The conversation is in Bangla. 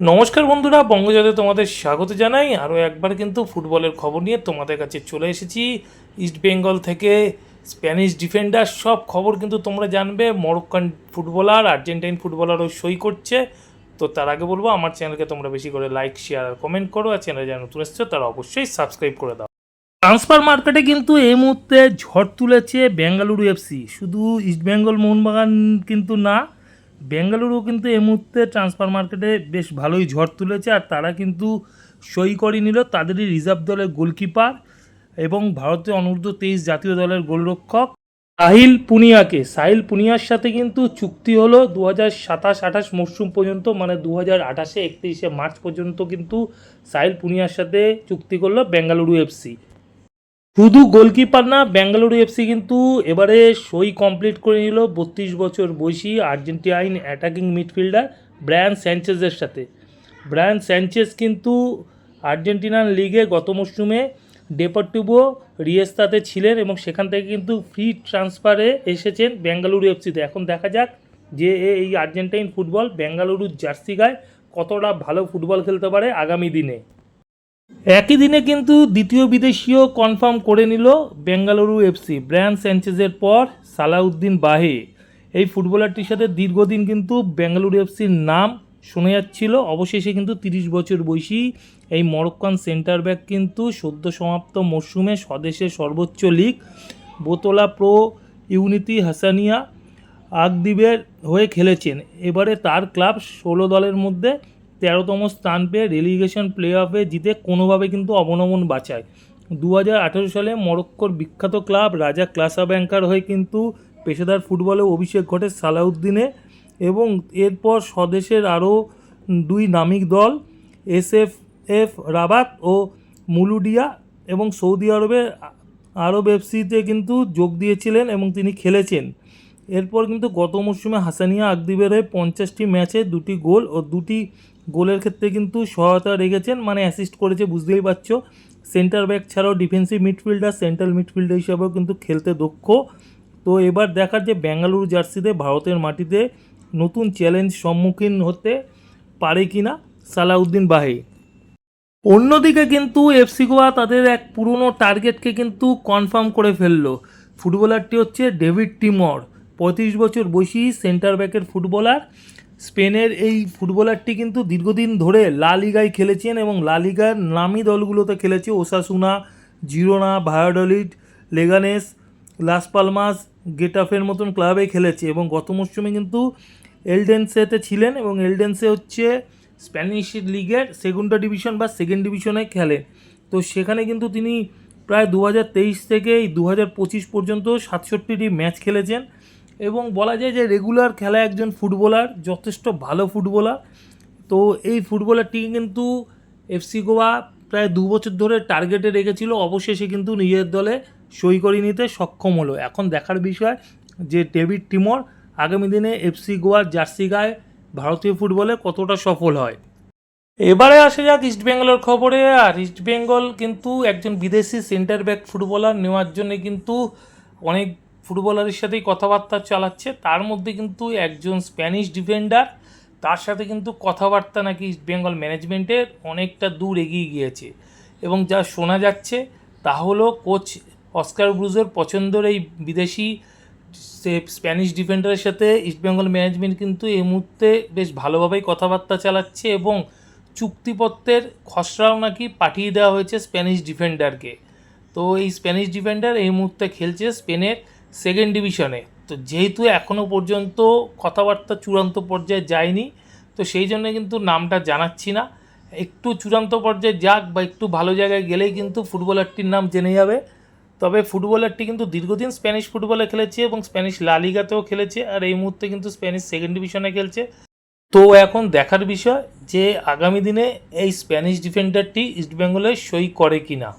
নমস্কার বন্ধুরা, বঙ্গজাতে তোমাদের স্বাগত জানাই। আরও একবার কিন্তু ফুটবলের খবর নিয়ে তোমাদের কাছে চলে এসেছি। ইস্ট বেঙ্গল থেকে স্প্যানিশ ডিফেন্ডার সব খবর কিন্তু তোমরা জানবে। মরক্কান ফুটবলার আর্জেন্টাইন ফুটবলারও সই করছে। তো তার আগে বলব, আমার চ্যানেলকে তোমরা বেশি করে লাইক শেয়ার আর কমেন্ট করো। আর চ্যানেলে যারা নতুন এসছো, তারা অবশ্যই সাবস্ক্রাইব করে দাও। ট্রান্সফার মার্কেটে কিন্তু এই মুহূর্তে ঝড় তুলেছে বেঙ্গালুরু এফসি শুধু ইস্ট বেঙ্গল মোহনবাগান কিন্তু না বেঙ্গালুরু কিন্তু এই মুহূর্তে ট্রান্সফার মার্কেটে বেশ ভালোই ঝড় তুলেছে আর তারা কিন্তু সই করে নিল তাদেরই রিজার্ভ দলের গোলকিপার এবং ভারতীয় অনূর্ধ্ব তেইশ জাতীয় দলের গোলরক্ষক সাহিল পুনিয়াকে। সাহিল পুনিয়ার সাথে কিন্তু চুক্তি হলো দু হাজার সাতাশ আঠাশ মরশুম পর্যন্ত মানে দু হাজার আঠাশে একত্রিশে মার্চ পর্যন্ত কিন্তু সাহিল পুনিয়ার সাথে চুক্তি করল বেঙ্গালুরু এফসি। শুধু গোলকিপার না, বেঙ্গালুরু এফসি কিন্তু এবারে সই কমপ্লিট করে নিল বত্রিশ বছর বয়সী আর্জেন্টিনাইন অ্যাটাকিং মিডফিল্ডার ব্রায়ান স্যাঞ্চেজের সাথে। ব্রায়ান স্যাঞ্চেজ কিন্তু আর্জেন্টিনার লিগে গত মরশুমে ডেপার্টিভো রিয়েস্তাতে ছিলেন এবং সেখান থেকে কিন্তু ফ্রি ট্রান্সফারে এসেছেন বেঙ্গালুরু এফসিতে এখন দেখা যাক যে এই আর্জেন্টাইন ফুটবল বেঙ্গালুরুর জার্সি গায়ে কতটা ভালো ফুটবল খেলতে পারে আগামী দিনে। একই দিনে কিন্তু দ্বিতীয় বিদেশিও কনফার্ম করে নিল বেঙ্গালুরু এফসি ব্রায়ান স্যাঞ্চেজের পর সালাউদ্দিন বাহে। এই ফুটবলারটির সাথে দীর্ঘদিন কিন্তু বেঙ্গালুরু এফসির নাম শোনা যাচ্ছিল। অবশেষে কিন্তু তিরিশ বছর বয়সী এই মরক্কান সেন্টার ব্যাক কিন্তু সদ্য সমাপ্ত মরশুমে স্বদেশের সর্বোচ্চ লিগ, বোতলা প্রো ইউনিটি হাসানিয়া আগদ্বীপের হয়ে খেলেছেন। এবারে তার ক্লাব ষোলো দলের মধ্যে তেরোতম স্থান পেয়ে রেলিগেশন প্লে অফে জিতে কোনোভাবে কিন্তু অবনমন বাঁচায় দু হাজার আঠেরো সালে মরক্কোর বিখ্যাত ক্লাব রাজা ক্লাসা ব্যাংকার হয়ে কিন্তু পেশাদার ফুটবলে অভিষেক ঘটে সালাউদ্দিনে এবং এরপর স্বদেশের আরও দুই নামিক দল এসএফ এফ রাবাত ও মুলুডিয়া এবং সৌদি আরবের আরব এফসিতে কিন্তু যোগ দিয়েছিলেন এবং তিনি খেলেছেন। এরপর কিন্তু গত মরশুমে হাসানিয়া আকদিবের হয়ে পঞ্চাশটি ম্যাচে দুটি গোল ও দুটি গোলের ক্ষেত্রে কিন্তু সহায়তা রেখেছেন মানে অ্যাসিস্ট করেছে, বুঝতেই পারছ। সেন্টার ব্যাক ছাড়াও ডিফেন্সিভ মিডফিল্ডার সেন্ট্রাল মিডফিল্ডার হিসাবেও কিন্তু খেলতে দক্ষ। তো এবার দেখার যে বেঙ্গালুরু জার্সিতে ভারতের মাটিতে নতুন চ্যালেঞ্জ সম্মুখীন হতে পারে কিনা, সালাউদ্দিন বাহি। অন্যদিকে কিন্তু এফসি গোয়া তাদের এক পুরনো টার্গেটকে কিন্তু কনফার্ম করে ফেলল। ফুটবলারটি হচ্ছে ডেভিড টিমর, পঁয়ত্রিশ বছর বয়সী সেন্টার ব্যাকের ফুটবলার স্পেনের এই ফুটবলারটি কিন্তু দীর্ঘদিন ধরে লা লিগায় খেলেছেন এবং লা লিগার নামি দলগুলোতে খেলেছে Osasuna, Girona Valladolid Leganes, Las Palmas, গেটাফের মতন ক্লাবে খেলেছে এবং গত মরশুমে কিন্তু এলডেন্সেতে ছিলেন এবং এলডেন্সে হচ্ছে স্প্যানিশ লিগের সেগুন্ডা ডিভিশন বা সেকেন্ড ডিভিশনে খেলেন তো সেখানে কিন্তু তিনি প্রায় দু থেকে দু পঁচিশ পর্যন্ত সাতষট্টিটি ম্যাচ খেলেছেন। এবং বলা যায় যে রেগুলার খেলা একজন ফুটবলার যথেষ্ট ভালো ফুটবলার তো এই ফুটবলারটিকে কিন্তু এফসি গোয়া প্রায় দু বছর ধরে টার্গেটে রেখেছিল। অবশেষে কিন্তু নিজের দলে সই করে নিতে সক্ষম হলো। এখন দেখার বিষয় যে ডেভিড টিমর আগামী দিনে এফসি গোয়ার জার্সি গায়ে ভারতীয় ফুটবলে কতটা সফল হয়। এবারে আসে যাক ইস্ট বেঙ্গলের খবরে। আর ইস্ট বেঙ্গল কিন্তু একজন বিদেশি সেন্টার ব্যাক ফুটবলার নেওয়ার জন্য কিন্তু অনেক ফুটবলারের সাথেই কথাবার্তা চালাচ্ছে, তার মধ্যে কিন্তু একজন স্প্যানিশ ডিফেন্ডার, তার সাথে কিন্তু কথাবার্তা নাকি ইস্ট বেঙ্গল ম্যানেজমেন্টের অনেকটা দূর এগিয়ে গিয়েছে। এবং যা শোনা যাচ্ছে, তা হলো কোচ অস্কার ব্রুজের পছন্দের এই বিদেশি স্প্যানিশ ডিফেন্ডারের সাথে ইস্টবেঙ্গল ম্যানেজমেন্ট কিন্তু এই মুহূর্তে বেশ ভালোভাবেই কথাবার্তা চালাচ্ছে এবং চুক্তিপত্রের খসড়াও নাকি পাঠিয়ে দেওয়া হয়েছে স্প্যানিশ ডিফেন্ডারকে। তো এই স্প্যানিশ ডিফেন্ডার এই মুহূর্তে খেলছে স্পেনের সেকেন্ড ডিভিশনে তো যেহেতু এখনও পর্যন্ত কথাবার্তা চূড়ান্ত পর্যায়ে যায়নি, তো সেই জন্য কিন্তু নামটা জানাচ্ছি না। একটু চূড়ান্ত পর্যায়ে যাক বা একটু ভালো জায়গায় গেলেই কিন্তু ফুটবলারটির নাম জেনে যাবে। তবে ফুটবলারটি কিন্তু দীর্ঘদিন স্প্যানিশ ফুটবলে খেলেছে এবং স্প্যানিশ লালিগাতেও খেলেছে আর এই মুহূর্তে কিন্তু স্প্যানিশ সেকেন্ড ডিভিশনে খেলছে। তো এখন দেখার বিষয় যে আগামী দিনে এই স্প্যানিশ ডিফেন্ডারটি ইস্টবেঙ্গলে সই করে কি না